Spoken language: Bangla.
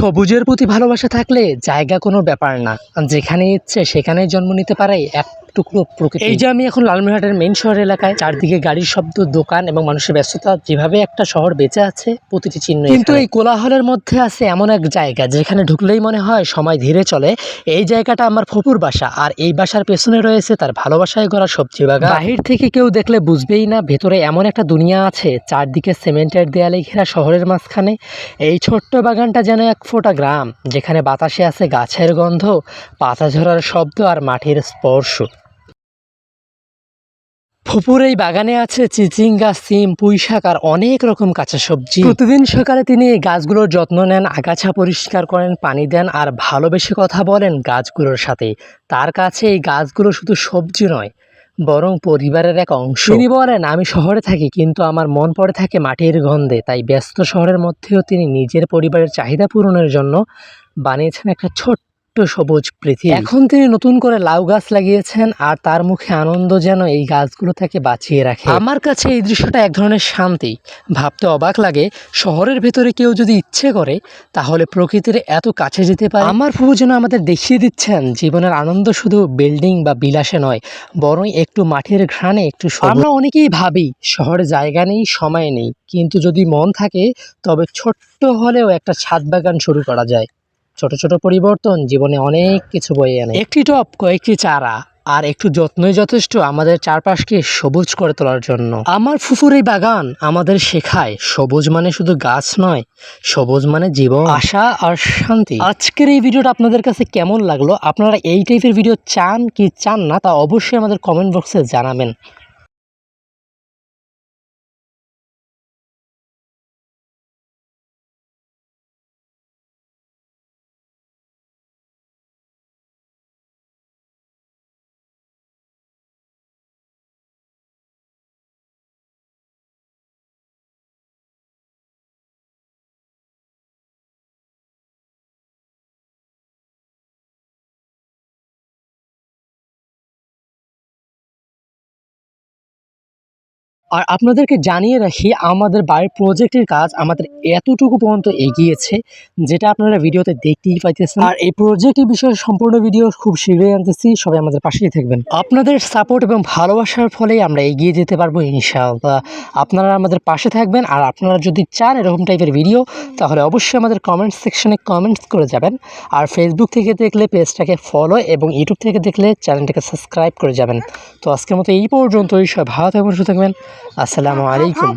সবুজের প্রতি ভালোবাসা থাকলে জায়গা কোনো ব্যাপার না। যেখানে ইচ্ছে সেখানেই জন্ম নিতে পারে এক টুকরো প্রকৃতি। এই যে আমি এখন লালমিনহাটের মেইন শহর এলাকায় চারদিকে গাড়ির শব্দ দোকান এবং মানুষের ব্যস্ততা যেভাবে একটা শহর বেঁচে আছে প্রতিটি চিহ্ন কিন্তু এই কোলাহলের মধ্যে আছে এমন এক জায়গা যেখানে ঢুকলেই মনে হয় সময় ধীরে চলে। এই জায়গাটা আমার ফুপুর বাসা আর এই বাসার পেছনে রয়েছে তার ভালোবাসায় গড়া সবজি বাগান। বাহির থেকে কেউ দেখলে বুঝবেই না ভেতরে এমন একটা দুনিয়া আছে চারদিকে সিমেন্টের দেয়ালে ঘেরা শহরের মাঝখানে। এই ছোট্ট বাগানটা যেন এক ফোঁটা গ্রাম যেখানে বাতাসে আছে গাছের গন্ধ পাতা ঝরার শব্দ আর মাটির স্পর্শ। ফুপুর এই বাগানে আছে চিচিঙ্গা, সিম পুঁই শাক আর অনেক রকম কাঁচা সবজি। প্রতিদিন সকালে তিনি এই গাছগুলোর যত্ন নেন, আগাছা পরিষ্কার করেন, পানি দেন আর ভালোবেসে কথা বলেন গাছগুলোর সাথে। তার কাছে এই গাছগুলো শুধু সবজি নয়, বরং পরিবারের এক অংশ। তিনি বলেন, আমি শহরে থাকি, কিন্তু আমার মন পড়ে থাকে মাটির গন্ধে। তাই ব্যস্ত শহরের মধ্যেও তিনি নিজের পরিবারের চাহিদা পূরণের জন্য বানিয়েছেন একটা ছোট্ট সবুজ পৃথিবী। এখন তিনি নতুন করে লাউ গাছ লাগিয়েছেন আর তার মুখে আনন্দ যেন এই গাছগুলো থেকে বাঁচিয়ে রাখে। আমার কাছে এই দৃশ্যটা এক ধরনের শান্তি। ভাবতে অবাক লাগে শহরের ভেতরে কেউ যদি ইচ্ছে করে তাহলে প্রকৃতির এত কাছে যেতে পারে। আমার ফুবু যেন আমাদের দেখিয়ে দিচ্ছেন জীবনের আনন্দ শুধু বিল্ডিং বা বিলাসে নয় বরং একটু মাঠের ঘ্রাণে একটু আমরা অনেকেই ভাবি শহরে জায়গা নেই সময় নেই। কিন্তু যদি মন থাকে তবে ছোট্ট হলেও একটা ছাদ বাগান শুরু করা যায়। ছোট ছোট পরিবর্তন জীবনে অনেক কিছু বয়ে আনে। একটি টপ কয়েকটি চারা আর একটু যত্নই যথেষ্ট আমাদের চারপাশকে সবুজ করে তোলার জন্য। আমার ফুফুর এই বাগান আমাদের শেখায় সবুজ মানে শুধু গাছ নয় সবুজ মানে জীবন। আশা আর শান্তি। আজকের এই ভিডিওটা আপনাদের কাছে কেমন লাগল? আপনারা এই টাইপের ভিডিও চান কি চান না তা অবশ্যই আমাদের কমেন্ট বক্সে জানাবেন। আর আপনাদেরকে জানিয়ে রাখি, আমাদের বাড়ির প্রজেক্টের কাজ আমাদের এতটুকু পর্যন্ত এগিয়েছে যেটা আপনারা ভিডিওতে দেখতেই পাইতেছেন। আর এই প্রজেক্টের বিষয়ে সম্পূর্ণ ভিডিও খুব শীঘ্রই আনতেছি, সবাই আমাদের পাশেই থাকবেন। আপনাদের সাপোর্ট এবং ভালোবাসার ফলেই আমরা এগিয়ে যেতে পারব, ইনশাআল্লাহ। আপনারা আমাদের পাশে থাকবেন, আর আপনারা যদি চান এরকম টাইপের ভিডিও তাহলে অবশ্যই আমাদের কমেন্ট সেকশনে কমেন্টস করে যাবেন। আর ফেসবুক থেকে দেখলে পেজটাকে ফলো এবং ইউটিউব থেকে দেখলে চ্যানেলটাকে সাবস্ক্রাইব করে যাবেন। তো আজকের মতো এই পর্যন্তই সব ভালো থাকবেন, সুস্থ থাকবেন। আসসালামু আলাইকুম।